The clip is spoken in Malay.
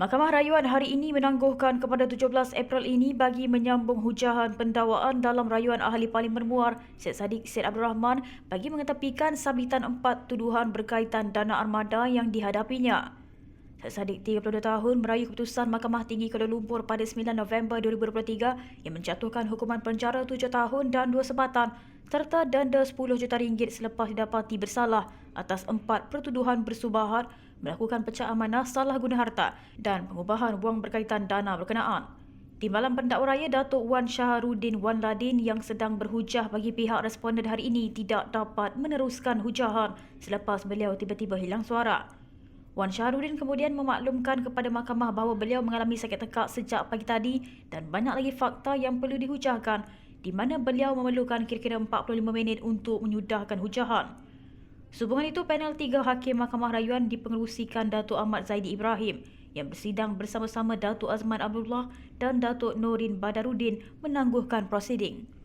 Mahkamah Rayuan hari ini menangguhkan kepada 17 April ini bagi menyambung hujahan pendakwaan dalam rayuan Ahli Parlimen Muar Syed Saddiq Syed Abdul Rahman bagi mengetepikan sabitan empat tuduhan berkaitan dana armada yang dihadapinya. Syed Saddiq 32 tahun merayu keputusan Mahkamah Tinggi Kuala Lumpur pada 9 November 2023 yang menjatuhkan hukuman penjara 7 tahun dan 2 sebatan serta denda 10 juta ringgit selepas didapati bersalah atas empat pertuduhan bersubahat melakukan pecah amanah salah guna harta dan pengubahan wang berkaitan dana berkenaan. Timbalan pendakwa raya Datuk Wan Syaharudin Wan Ladin yang sedang berhujah bagi pihak responden hari ini tidak dapat meneruskan hujahan selepas beliau tiba-tiba hilang suara. Wan Syaharudin kemudian memaklumkan kepada mahkamah bahawa beliau mengalami sakit tekak sejak pagi tadi dan banyak lagi fakta yang perlu dihujahkan di mana beliau memerlukan kira-kira 45 minit untuk menyudahkan hujahan. Sehubungan itu, panel tiga hakim Mahkamah Rayuan dipengerusikan Datuk Ahmad Zaidi Ibrahim yang bersidang bersama-sama Datuk Azman Abdullah dan Datuk Norin Badarudin menangguhkan prosiding.